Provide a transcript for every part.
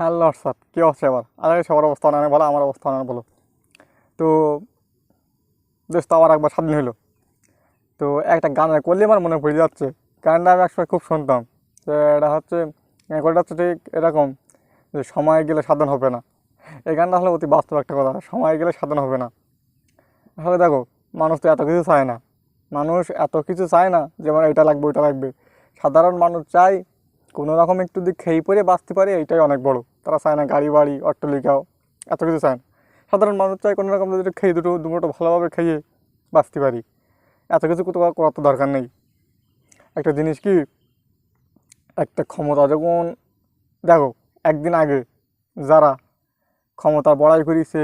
হ্যাঁ হোয়াটসঅ্যাপ কী অবস্থা এবার? আরে সবার অবস্থা অনেক ভালো, আমার অবস্থা অনেক ভালো। তো দেশ তো আবার একবার স্বাধীন হলো তো একটা গান করলে আমার মনে পড়ে যাচ্ছে। গানটা আমি একসময় খুব শুনতাম। তো এটা হচ্ছে রেকর্ডটা হচ্ছে ঠিক এরকম যে সময় গেলে সাধন হবে না। এই গানটা আসলে অতি বাস্তব একটা কথা। সময় গেলে সাধন হবে না। আসলে দেখো, মানুষ তো এত কিছু চায় না। মানুষ এত কিছু চায় না যেমন এটা লাগবে, ওইটা লাগবে। সাধারণ মানুষ চায় কোনো রকম একটু যদি খেয়ে পরে বাঁচতে পারে, এইটাই অনেক বড়। তারা চায় না গাড়ি, বাড়ি অট্টালিকাও এত কিছু চায় না। সাধারণ মানুষ চায় কোনো রকম যদি খেয়ে দুটো দুটো ভালোভাবে খেয়ে বাঁচতে পারি। এত কিছু কোথাও করার তো দরকার নেই। একটা জিনিস কি, একটা ক্ষমতা যখন, দেখো, একদিন আগে যারা ক্ষমতা বড়াই করিছে,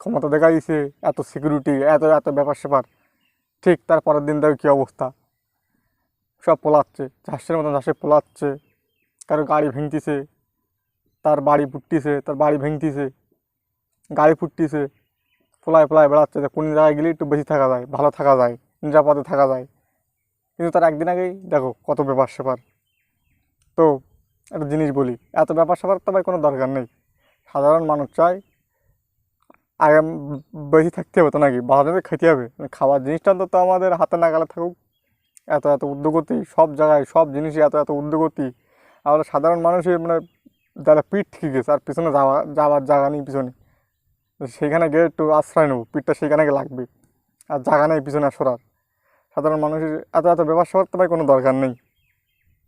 ক্ষমতা দেখাইছে, এত সিকিউরিটি এত এত ব্যাপার স্যাপার ঠিক তার পরের দিন দেখো কী অবস্থা। সব পোলাচ্ছে, চাষের মতন ঝাঁসে পোলাচ্ছে। কারও গাড়ি ভেঙতিছে, তার বাড়ি ফুটতিছে, তার বাড়ি ভেঙতিছে, গাড়ি ফুটতিছে, পোলায় পোলায় বেড়াচ্ছে। কোন জায়গায় গেলে একটু বেশি থাকা যায়, ভালো থাকা যায়, নিরাপদে থাকা যায়। কিন্তু তার একদিন আগেই, দেখো কত ব্যাপার স্যাপার। তো একটা জিনিস বলি, এত ব্যাপার স্যাপার তো ভাই কোনো দরকার নেই। সাধারণ মানুষ চায় আগে বেশি থাকতে হবে তো নাকি? ভালো খেতে হবে। খাওয়ার জিনিসটা তো আমাদের হাতে নাগালে থাকুক। এত এত উদ্যোগতি সব জায়গায় সব জিনিসই এত এত উদ্যোগতি আমরা সাধারণ মানুষের মানে যারা পিঠ ঠিক গেছে, আর পিছনে যাওয়া, যাওয়ার জায়গা নেই পিছনে। সেখানে গিয়ে একটু আশ্রয় নেব, পিঠটা সেখানে গিয়ে লাগবে, আর জায়গা নেই পিছনে সরার। সাধারণ মানুষের এত এত ব্যবসা করতে ভাই কোনো দরকার নেই।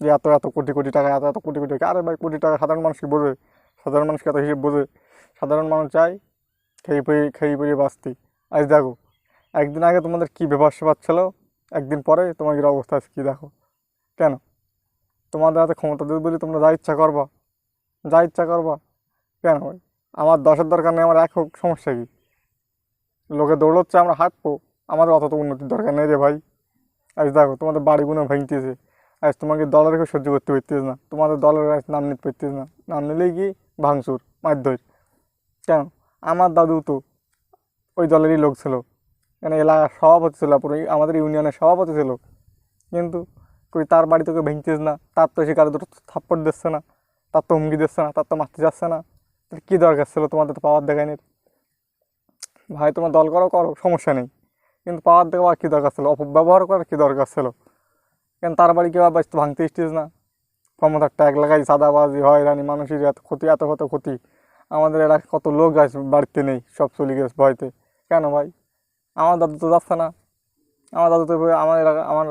যে এত এত কোটি কোটি টাকা, এত এত কোটি কোটি টাকা, আরে ভাই কোটি টাকা সাধারণ মানুষ কি বোঝে, সাধারণ মানুষকে এত হিসেব বোঝে। সাধারণ মানুষ চায়, খেয়ে পড়ে খেয়ে পড়ে বাঁচতে। আজ দেখো, একদিন আগে তোমাদের কী ব্যবসা পাচ্ছিল একদিন পরে তোমাদের অবস্থা কী দেখো? কেন? তোমাদের হাতে ক্ষমতা দেবে বলে তোমরা যা ইচ্ছা করবা। যা ইচ্ছা করবা। কেন ভাই? আমার দশের দরকার নেই, আমার এক হোক, সমস্যা কি? লোকে দৌড়চ্ছে, আমরা হাঁটবো। আমাদের অত তো উন্নতির দরকার নেই রে ভাই। আজ দেখো, তোমাদের বাড়িগুলো ভাঙতেছে। আজ তোমাকে দলের কেউ সহ্য করতে পারতেছে না। তোমাদের দলের আজ নাম নিতে পারতেছে না। নাম নিলেই কি? ভাঙচুর, মারধর। কেন? আমার দাদু তো ওই দলেরই লোক ছিল। মানে এলাকার সভাপতি ছিল আমাদের ইউনিয়নের সভাপতি ছিল। কিন্তু কই তার বাড়ি তোকে ভেঙতেস না, তার তো সে কারও দুটো থাপ্পড় দিচ্ছে না, তার তো হুমকি দিচ্ছে না, তার তো মারতে যাচ্ছে না। তাহলে কী দরকার ছিল তোমাদের তো পাওয়ার দেখায়নি ভাই, তোমার দল করো করো, সমস্যা নেই। কিন্তু পাওয়ার দেওয়ার কী দরকার ছিল? অপব্যবহার করার কী দরকার ছিল? কেন তার বাড়ি কেউ আবার ভাঙতে এসছিস না? ক্ষমতার ট্যাগ লাগাই সাদাবাজি হয় রানি মানুষের এত ক্ষতি এত কত ক্ষতি। আমাদের এলাকায় কত লোক আছে বাড়িতে নেই, সব চলে গেছে ভয়তে। কেন ভাই? আমার দাদু তো যাচ্ছে না। আমার দাদু তো আমার এলাকা আমার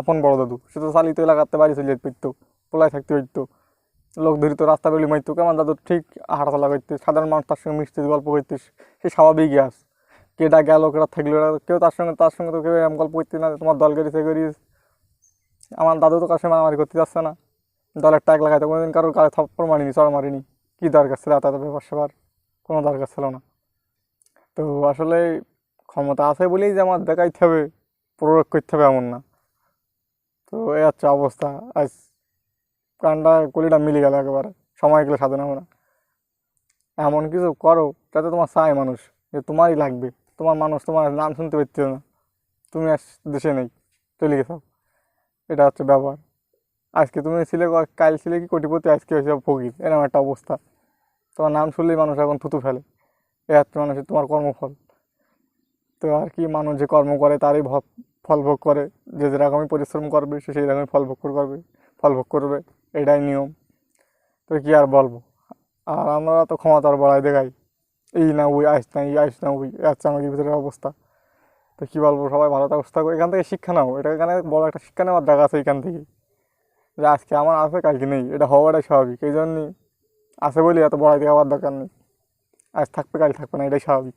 আপন বড় দাদু। সে তো চালিত এলাকাতে বাড়ি চলে যেতে পারতো পোলায় থাকতে পারতো লোক ধরিত, রাস্তা বেরোলে মারতো আমার দাদু, ঠিক হাঁটাচলা করতে সাধারণ মানুষ তার সঙ্গে মিশতে গল্প করতে সে স্বাভাবিকই আস কেটা গেল কেটা থাকল কেউ তার সঙ্গে তার সঙ্গে তো কেউ এরকম গল্প করতে না তোমার দল করিস করিস। আমার দাদু তো কার সঙ্গে মারামারি করতে যাচ্ছে না। দলের ট্যাগ লাগাইতে কোনোদিন কারোর কাছে থাপ্পড় মারিনি, চড় মারিনি। কী দরকার ছিল এত এত ব্যাপার সেবার কোনো দরকার ছিল না। তো আসলে ক্ষমতা আছে বলেই যে আমার দেখাইতে হবে, প্রয়োগ করতে হবে এমন না। তো এই হচ্ছে অবস্থা। আজ কানটা কলিটা মিলে গেল একেবারে। সময় গেলে সাধন হবে না। এমন কিছু করো যাতে তোমার চায় মানুষ, যে তোমারই লাগবে। তোমার মানুষ তোমার নাম শুনতে পারছে না। তুমি আজ দেশে নেই, চলে গেছো। এটা হচ্ছে ব্যবহার আজকে তুমি ছিলে কাল ছিলে কি কোটিপতি, আজকে হয়েছে ফকির। এরকম একটা অবস্থা। তোমার নাম শুনলেই মানুষ এখন থুতু ফেলে। এ হচ্ছে মানুষের তোমার কর্মফল। তো আর কি, মানুষ যে কর্ম করে তারই ফল ভোগ করে। যে যেরকমই পরিশ্রম করবে, সে সেই রকমই ফল ভোগ করবে ফল ভোগ করবে, এটাই নিয়ম। তো কি আর বলব? আর আমরা তো ক্ষমতার বড়াই দেখাই। এই না ওই, আইস না এই, আইস না ওই এ হচ্ছে আমাদের ভিতরের অবস্থা। তো কী বলব, সবাই ভালো অবস্থা করে এখান থেকে শিক্ষা নাও। এটা এখানে বড় একটা শিক্ষা নেওয়ার জায়গা আছে এখান থেকে। যে আজকে আমার আছে, কালকে নেই। এটা হওয়াটাই স্বাভাবিক। এই জন্যই আছে বলি এত বড়াই দেখাবার দরকার নেই। আজ থাকবে, কাল থাকবে না, এটাই স্বাভাবিক।